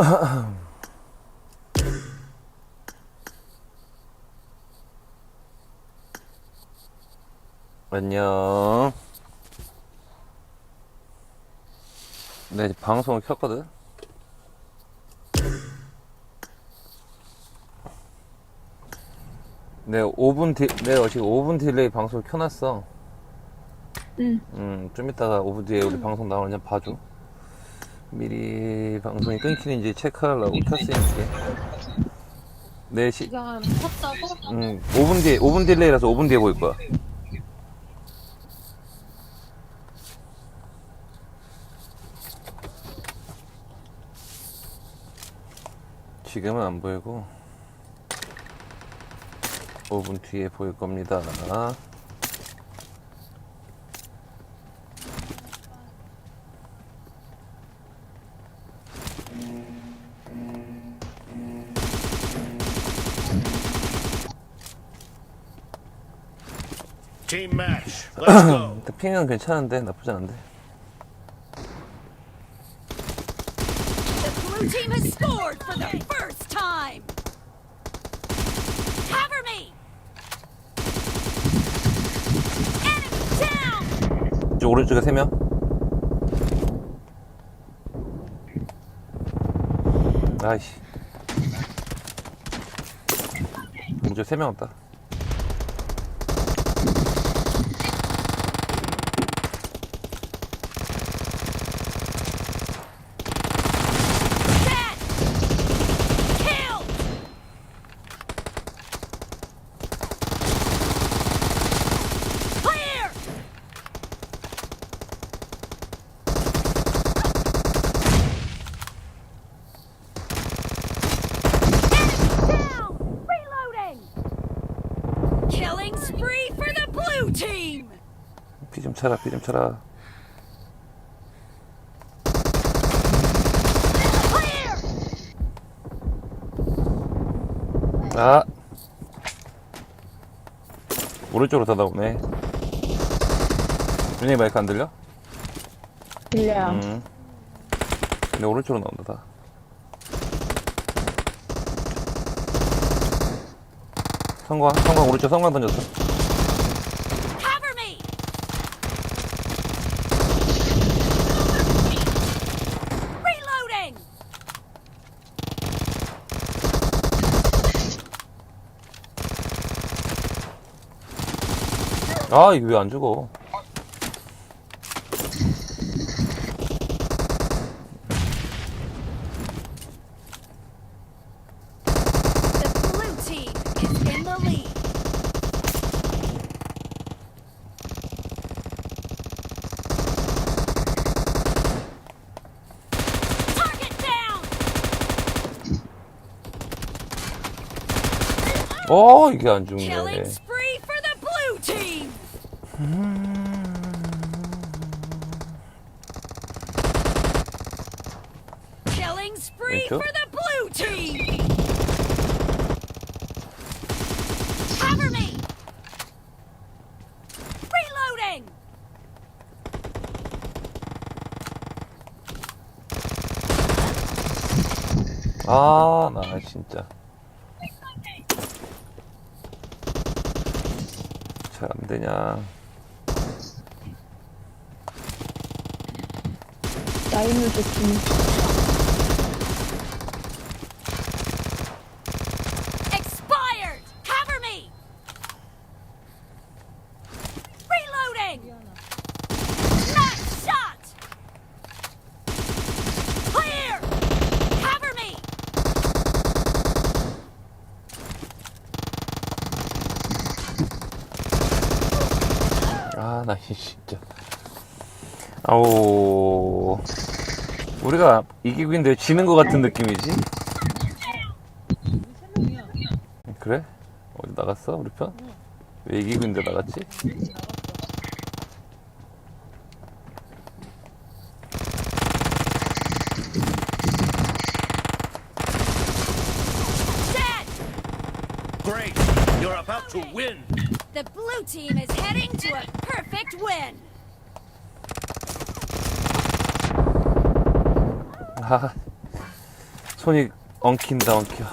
안녕. 네, 이제 방송을 켰거든. 네, 5분 디, 내가 지금 5분 딜레이 방송을 켜놨어. 응. 음, 좀 이따가 5분 뒤에 우리 방송 나오냐 봐줘. 미리 방송이 끊기는지 체크하려고 켰으니까. 네, 시, 지금 컸다고? 음, 5분 뒤에, 5분 딜레이라서 5분 뒤에 보일 거야. 지금은 안 보이고 5분 뒤에 보일 겁니다. Team match. Let's go. 일단 핑은 괜찮은데 나쁘지 않은데. The blue team has scored for the first time! Cover me! Enemy down! 이쪽 오른쪽에 3명. 아이씨. 이쪽 3명 없다. Dead! Killed! Clear! Enemy down! Reloading! Killing spree for the blue team! 차라, 피 좀. Clear! 아! 오른쪽으로 다 나오네. 윤희 마이크 안 들려? 들려요. 음. 근데 오른쪽으로 나온다, 다. 성광, 성광 오른쪽 성광 던졌어. Cover me! Reloading! 아, 이거 왜 안 죽어? 어, 이게 안 죽네. Killing spree for the blue team! Killing spree 왼쪽? for the blue team! Cover me! Reloading! 아, 나 진짜. 잘 안 되냐. 나이는 좋군. Expired! Cover me! Reloading! Nice shot! Clear! Cover me! 아, 나 이 진짜. 아우. 우리가 이기고 있는데 지는 것 같은 느낌이지? 그래? 어디 나갔어? 우리 편? 왜 이기고 있는데 나갔지? Dead! Great. You're about to win. The blue team is heading to a Perfect win. 아, 손이 엉킨다 엉켜.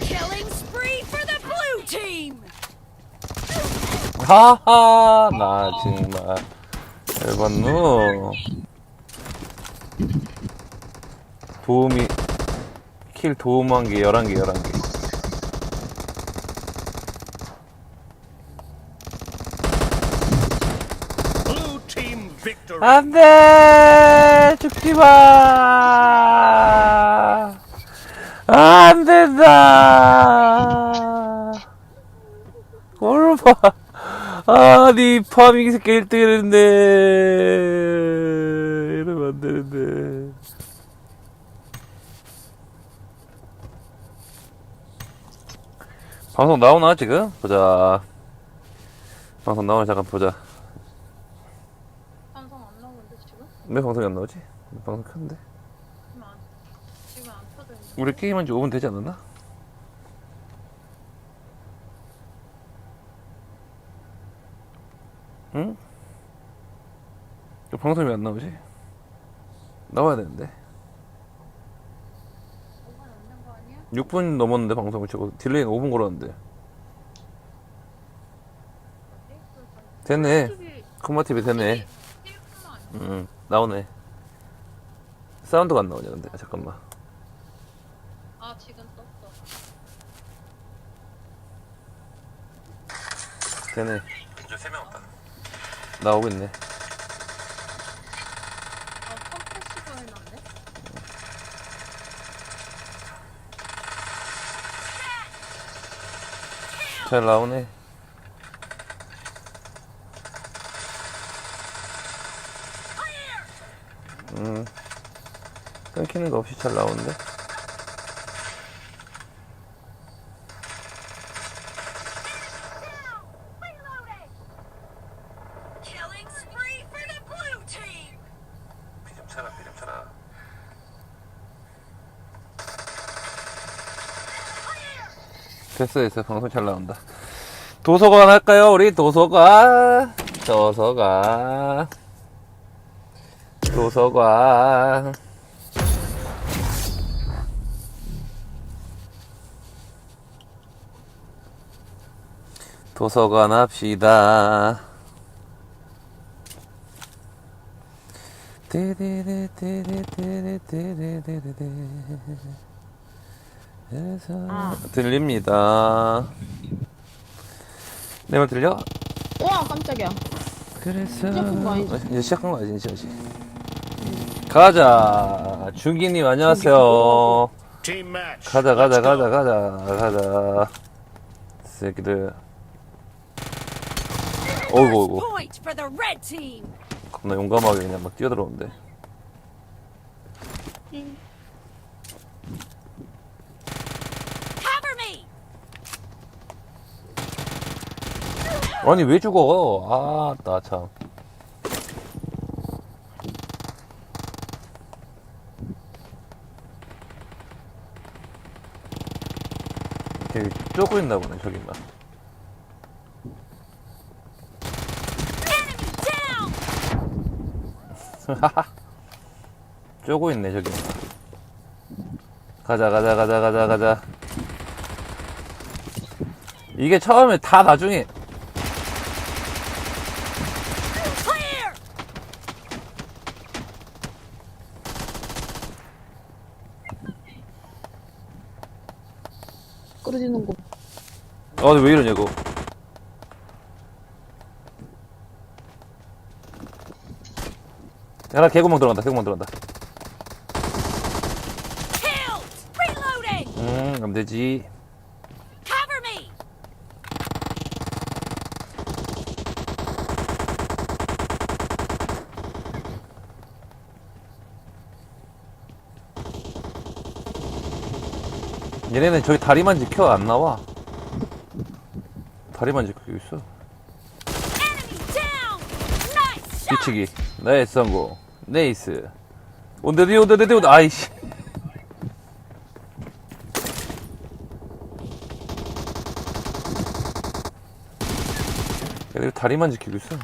Killing spree for the blue team. 하하, 나 정말 열받노. 도움이 킬 도움한 게 11개 11개 안 돼! 죽지 마! 안 된다! 골바! 아, 니 파밍 새끼 1등 했는데. 이러면 안 되는데. 방송 나오나 지금? 보자 방송 나오나 잠깐 보자 방송 안 나오는데 지금? 왜 방송이 안 나오지? 방송 큰데 지금 안, 지금 안 켜져 우리 게임한 지 5분 되지 않았나? 응? 방송이 왜 안 나오지? 나와야 되는데 6분 넘었는데 방송을 치고 딜레이는 5분 걸었는데. 됐네. 콤마TV 됐네. 음 나오네. 사운드가 안 나오냐 근데. 아, 잠깐만. 아 지금 떴어. 되네. 이제 3명 왔다. 나오고 있네. 잘 나오네. 음, 끊기는 거 없이 잘 나오는데? 됐어 됐어 방송 잘 나온다. 도서관 할까요 우리? 도서관. 도서관. 도서관. 도서관 합시다. 아. 들립니다. 내 말 들려? 우와 깜짝이야. 그래서 어, 시작한 거 아니지? 이제 시작한 거 아니지 가자. 중기님 안녕하세요. 가자 가자 가자 가자 가자. 새끼들. 어이구 어이구. 겁나 용감하게 그냥 막 뛰어들어오는데. 응. 아니 왜 죽어? 아 나 참. 되게 쪼고 있나 보네 저기 막. Enemy down. 쪼고 있네 저기 가자 가자 가자 가자 가자. 이게 처음에 다 나중에 Clear. 끌어지는 거. 아, 근데 왜 이러냐고. 야, 나 개구멍 들어간다, 개구멍 들어간다. Killed. Reloading. 음, 그럼 되지. Cover me. 얘네는 저기 다리만 지켜, 안 나와. 다리만 지키고 있어. 뒤치기. 나이스 성공. 네이스. 온데, 디 온데, 디 온데, 아이씨. 왜 다리만 지키고 있어?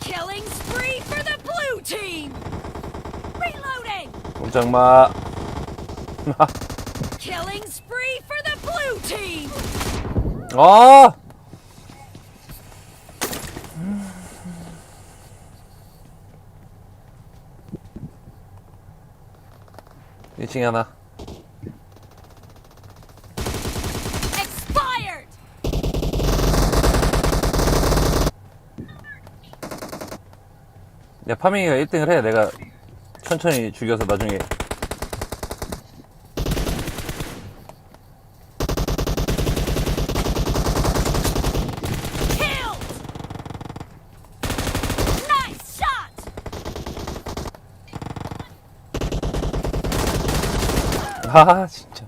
Killing spree for the blue team! Reloading! 꼼짝 마. Killing spree for the blue team! 아! 1층에 하나. Expired! 야, 파밍이가 1등을 해. 내가 천천히 죽여서 나중에. 아, 진짜.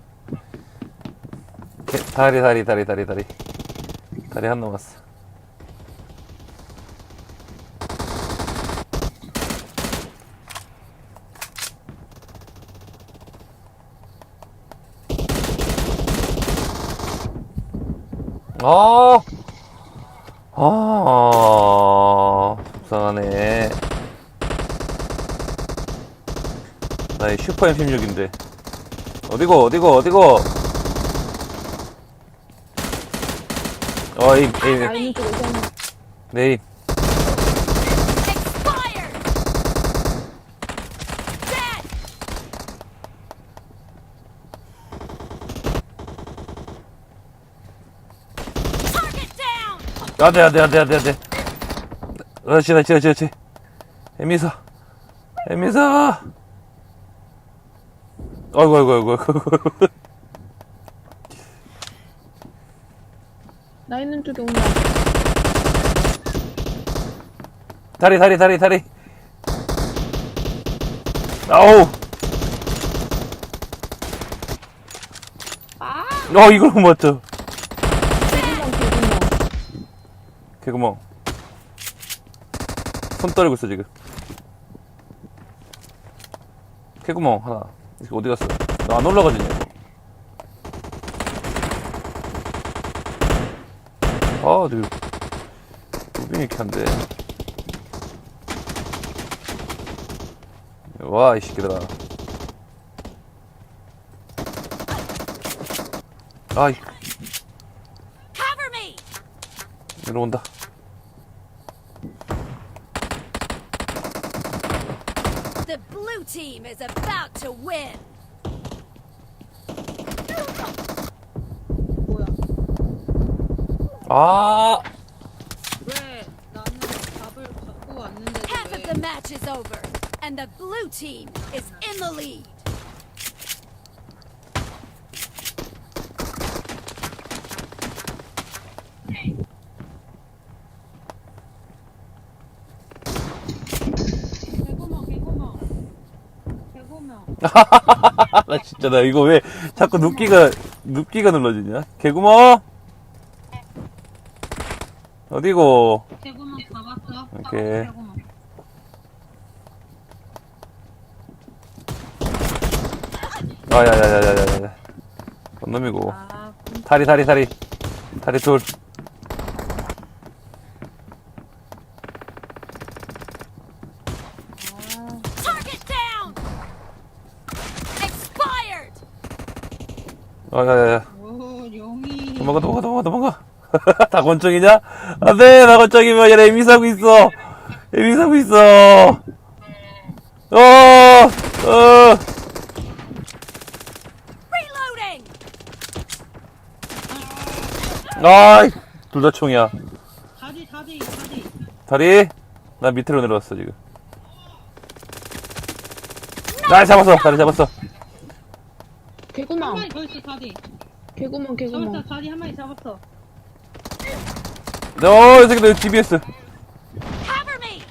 개- 다리, 다리, 다리, 다리, 다리. 다리 한 남았어. 아, 아, 속상하네. 나의 슈퍼 M16인데. 어디고, 어디고, 어디고? 어, 라인 쪽에서 하나. 네, 에임. Expired! Dead! Target down! 안 돼, 안 돼, 안 돼, 안 돼, 안 돼. 그렇지, 그렇지, 그렇지, 그렇지. 에미서. 에미서. 아이고, 아이고, 아이고, 아이고. 나 있는 쪽에 온다. 다리, 다리, 다리, 다리. 아우. 아! 어, 이걸 못 맞춰. 개구멍, 개구멍. 개구멍. 손 떨고 있어, 지금. 개구멍, 하나. 이거 어디 갔어? 나안 올라가지냐? 아, 너, 무빙이 이렇게 안 돼. 와, 이 새끼들아. 아이, Cover me! 이리 온다. team is about to win! 뭐야? 아! 왜 나는 밥을 갖고 왔는데 Half of 왜? the match is over, and the blue team is in the lead. 나 진짜 나 이거 왜 자꾸 눕기가 눕기가 눌러지냐? 개구멍 어디고? 개구멍 잡았어. 오케이. 개구멍. 아야야야야야야. 뭔 놈이고? 아, 다리 다리 다리 다리 둘. Target down! Expired! 아야야 야. 오, 용이. 도망가 도망가 도망가 도망가. 다 권총이냐? 안 돼 나 권총이면 얘네 에미 사고 있어. 에미 사고 있어. 어 어. 아이 둘 다 총이야. 다리, 다리, 다리. 다리? 나 밑으로 내려왔어 지금. 나 잡았어 다리 잡았어. 한 개구멍. 마리 더 있어, 다리. 개구멍, 개구멍. 잡았어, 다리 한 마리 잡았어. 어, 이 새끼 내 DBS. Cover me!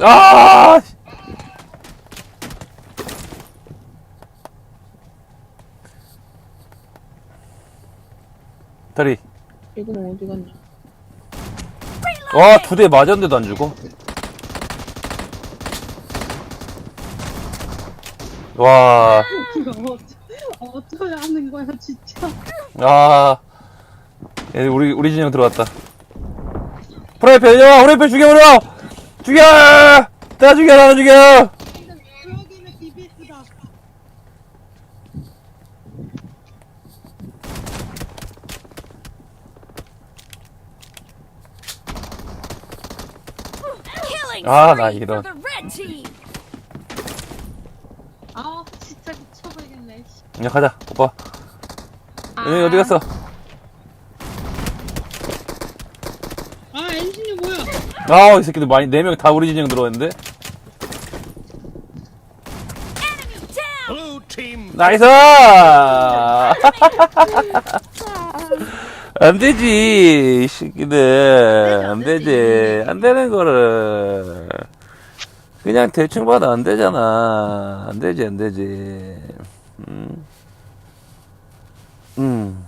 아! 씨. 다리. 개구멍 어디 갔냐? 와, 두 대 맞았는데도 안 죽어. 와, 이거 어쩌, 어쩌야 하는 거야, 진짜. 아, 얘 우리 우리 진영 들어왔다. 프라이팬 야 프라이팬 죽여버려! 죽여! 다 죽여 나 죽여! Killing spree the red team. 아 진짜 야 가자 오빠. 아. 얘네 어디 갔어? 아 엔진이 뭐야? 아이 새끼들 많이 네 명 다 우리 진영 들어왔는데. Blue team 나이스! 안 되지, 이 새끼들. 안 되지. 안 되는 거를. 그냥 대충 봐도 안 되잖아. 안 되지, 안 되지. 음. 음.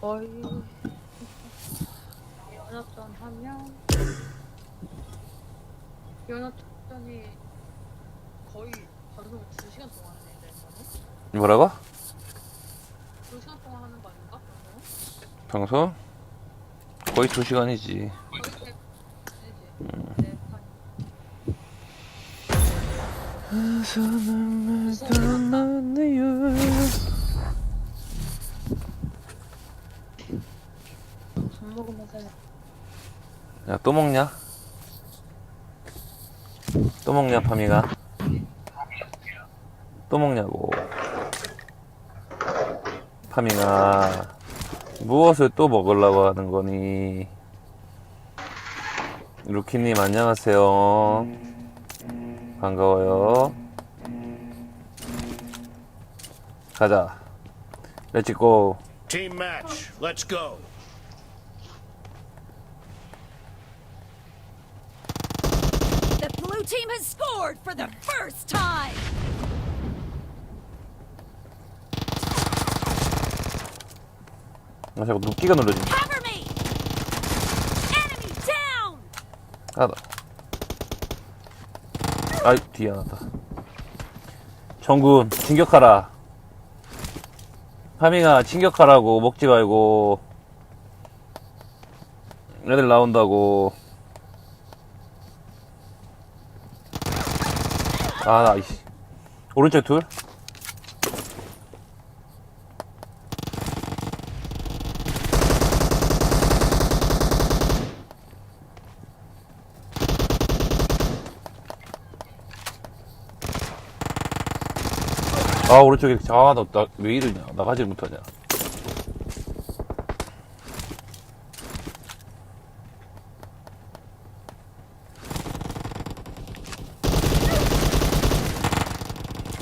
거의 연합전 하면 연합전이 거의 방송 2시간 동안 하는데 저는? 뭐라고? 2시간 동안 하는 거 아닌가? 방송? 거의 두 시간이지. 야, 또 먹냐? 또 먹냐, 파미가? 또 먹냐고. 파미가, 무엇을 또 먹으려고 하는 거니? 루키님, 안녕하세요. 반가워요. 가자. team match. Let's go. The blue team has scored for the first time. 아, 자꾸 눕기가 눌러지. Cover me. Enemy down. 하나. 아이, 뒤에 더. 정군, 진격하라. 파밍아, 진격하라고, 먹지 말고. 애들 나온다고. 아, 나, 이씨. 오른쪽 둘? 아, 오른쪽에, 아, 나, 나, 왜 이러냐. 나가지 못하냐.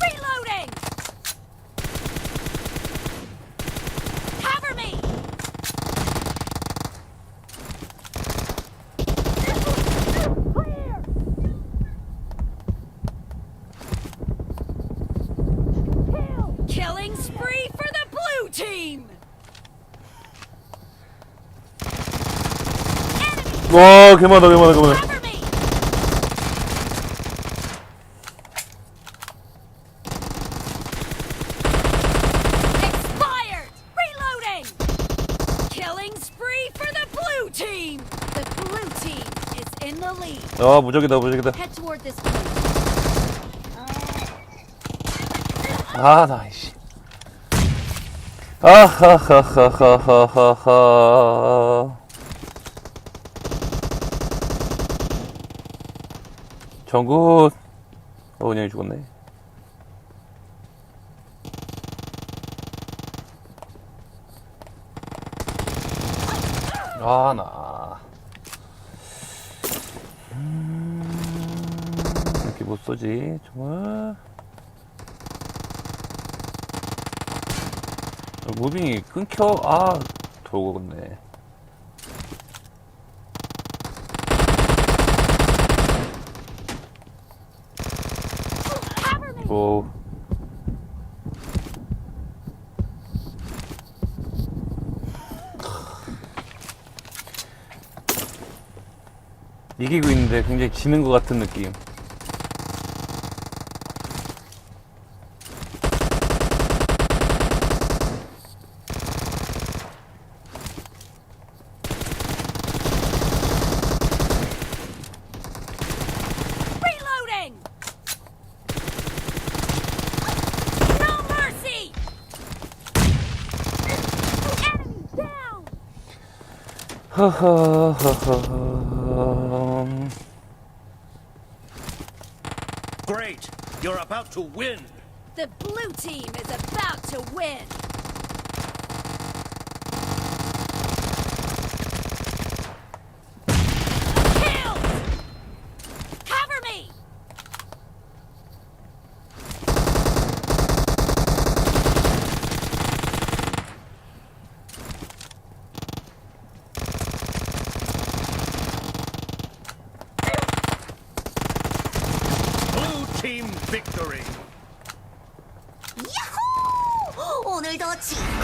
Reloading. Cover me. Clear. Kill. Killing spree for the blue team. Enemy 와, 개많아, 개많아, 개많아. cover me. Expired! Reloading! Killing spree for the blue team! The blue team is in the lead. 아, 무적이다, 무적이다. Head toward this place. 아, 나, 이씨. 아하하하하하하. 정굿. 어, 은영이 죽었네. 아, 나. 음, 이렇게 못 쏘지, 정말. 어, 무빙이 끊겨 아 돌고 겠네 오 이기고 있는데 굉장히 지는 것 같은 느낌 Great. You're about to win. The blue team is about to win.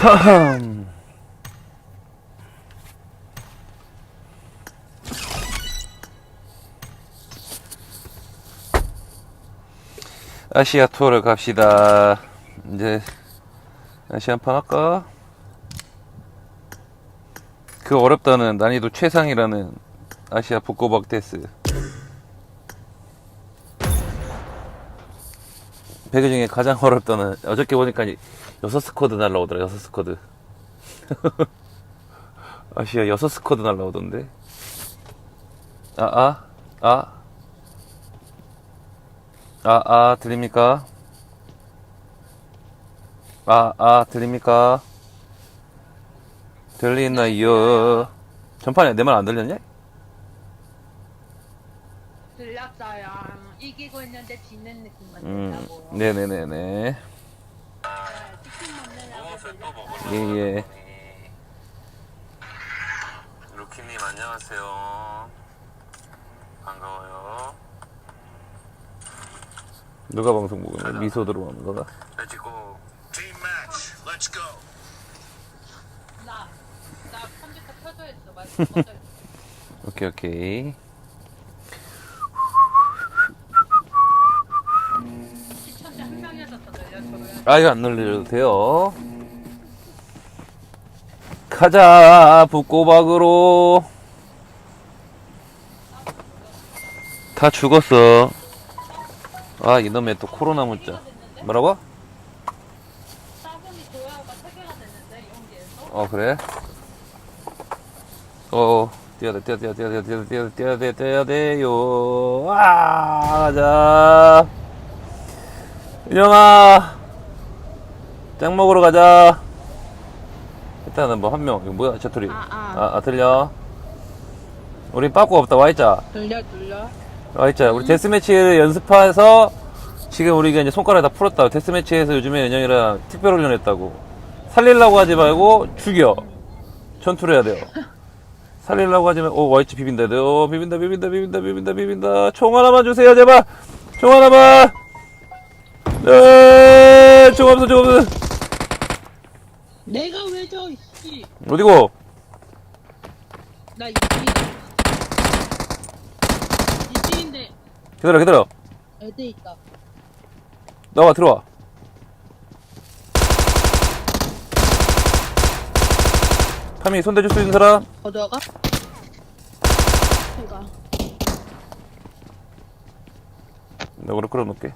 하함. 아시아 투어를 갑시다. 이제 한판 할까? 그 어렵다는 난이도 최상이라는 아시아 북고박 테스. 배그 중에 가장 어렵다는 어저께 보니까 여섯 스쿼드 날라오더라 여섯 스쿼드. 아시아 여섯 스쿼드 날라오던데. 아아 아. 아아 들립니까? 아아 들립니까? 들리나요? 전판에 내 말 안 들렸냐? 들렸어요. 이기고 있는데 지는 느낌만 음 든다고요. 네네네네 치킨 먹느라고 들렸어요. 예 예 루키님 안녕하세요 반가워요 누가 방송 보고 있는 미소 들어오는 거다 Let's go. Team match. Let's go. 나, 나 컴퓨터 켜져 있어. 마이크 꺼져 있어. 오케이 오케이 시청자 한 늘려줘요. 아 이거 안 늘려도 돼요 가자 북고박으로. 다 죽었어. 아 이놈의 또 코로나 문자. 뭐라고? 어 그래? 어 뛰어야 돼 뛰어 뛰어 뛰어 뛰어 뛰어 뛰어 뛰어야 돼 뛰어야 돼요. 아 가자. 은영아. 짱 먹으러 가자 일단은 뭐 한 명 이거 뭐야? 채토리 아, 아. 아, 아 들려. 우리 빠꾸 없다. 와있자. 들려, 들려. 와있자. 우리 데스매치를 연습해서 지금 우리가 이제 손가락 다 풀었다 데스매치에서 요즘에 은영이랑 특별 훈련했다고. 살리려고 하지 말고 죽여. 전투를 해야 돼요. 살리려고 하지 말고 오 와이치 비빈다. 오 비빈다 비빈다 비빈다 비빈다 비빈다. 총 하나만 주세요 제발. 총 하나만. 네 총 없어 총 없어 내가 왜 저, 씨. 어디고 나 이지. 이지인데 기다려 기다려 애들 있다. 나와 들어와 파미 손 대줄 수 있는 사람 어디가? 내가. 나 그럼 끌어놓을게